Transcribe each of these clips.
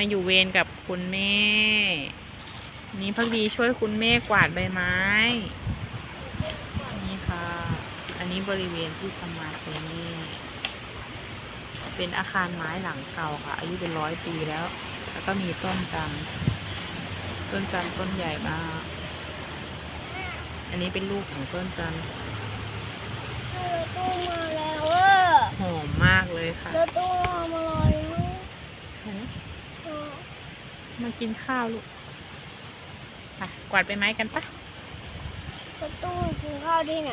มาอยู่เวรกับคุณแม่ นี่พักดีช่วยคุณแม่กวาดใบไม้ นี่ค่ะ อันนี้บริเวณที่ทำมาเป็นนี่เป็นอาคารไม้หลังเก่าค่ะ อายุเป็นร้อยปีแล้ว แล้วก็มีต้นจันทร์ต้นจันทร์ต้นใหญ่มากอันนี้เป็นลูกของต้นจันทร์รถตู้มาแล้วอะหอมมากเลยค่ะรถตู้มาลอยมั้ง เห็นไหม เออ มากินข้าวลูกไปกวาดใบไม้กันปะรถตู้กินข้าวที่ไหน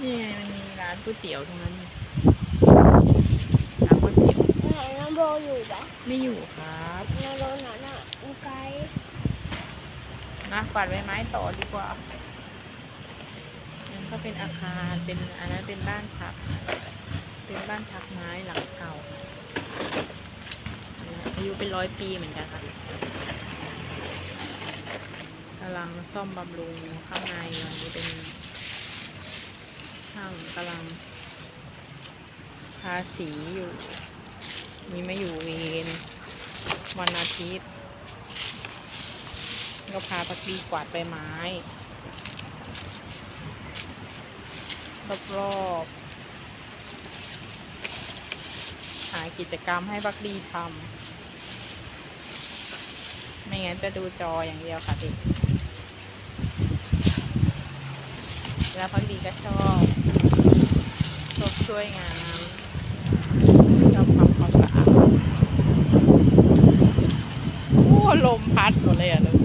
นี่ไงมันมีร้านก๋วยเตี๋ยวตรงนั้นนี่ร้านก๋วยเตี๋ยวไหนน้ำโบอยู่ปะไม่อยู่ครับในรถนั้นอะมีไกด์นะกวาดใบไม้ต่อดีกว่านั่นก็เป็นอาคารเป็นอันนั้นเป็นบ้านพัก เป็นบ้านพักไม้หลังเก่า อายุเป็นร้อยปีเหมือนกันค่ะกำลังซ่อมบำรุงข้างในอันนี้เป็นช่างกำลังทาสีอยู่ มีมาอยู่เวรวันอาทิตย์ ก็พาปักดีกวาดใบไม้ รอบๆหากิจกรรมให้บักดีทำ ไม่งั้นจะดูจออย่างเดียวค่ะเด็ก แล้วพักดีก็ชอบชอบช่วยงานชอบทำความสะอาดโอ้ลมพัดหมดเลยอะลูก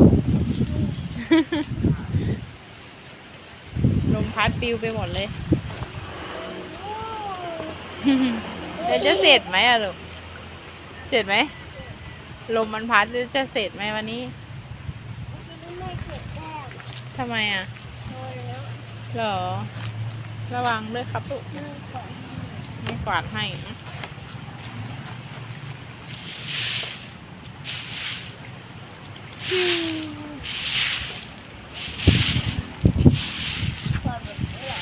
ลมพัดปิวไปหมดเลย เดี๋ยวจะเสร็จไหมอะลูก เสร็จไหม ลมมันพัดจะเสร็จไหมวันนี้ไม่เก็บแก้มทำไมอะโดนแล้วเหรอ ระวังด้วยครับลูกนี่ก่อนไม่กวาดให้นะก่อนแบบนี้แหละ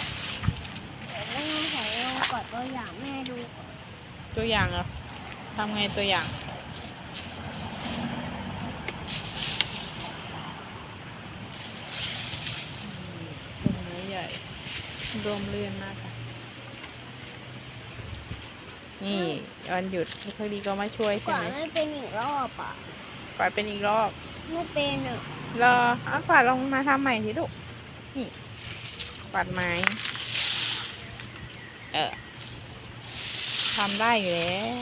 เดี๋ยวแม่ใส่ลงก่อนตัวอย่างแม่ดูก่อนตัวอย่างเหรอทำไงตัวอย่าง ต้นไม้ใหญ่ ร่มเรื่อนมากค่ะ นี่วันหยุดพี่คดีก็มาช่วยกใช่ว่าไหมไม่เป็นอีกรอบอะ กวาดเป็นอีกรอบไม่เป็นอะรอเอากวาดลงมาทำใหม่สิลูกนี่กวาดไม้เออทำได้อยู่แล้ว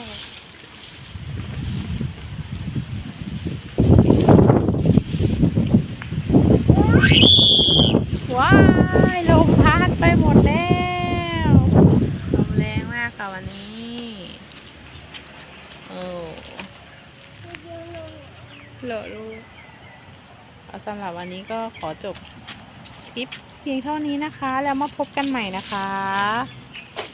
ว้ายลมพัดไปหมดแล้วลมแรงมาก ค่ะวันนี้โอ้เหลอลูกเอาสำหรับวันนี้ก็ขอจบคลิปเพียงเท่านี้นะคะ แล้วมาพบกันใหม่นะคะ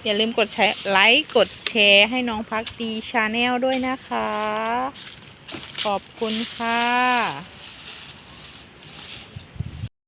อย่าลืมกดแชร์ไลค์กดแชร์ให้น้องพักดีชาแนลด้วยนะคะ ขอบคุณค่ะ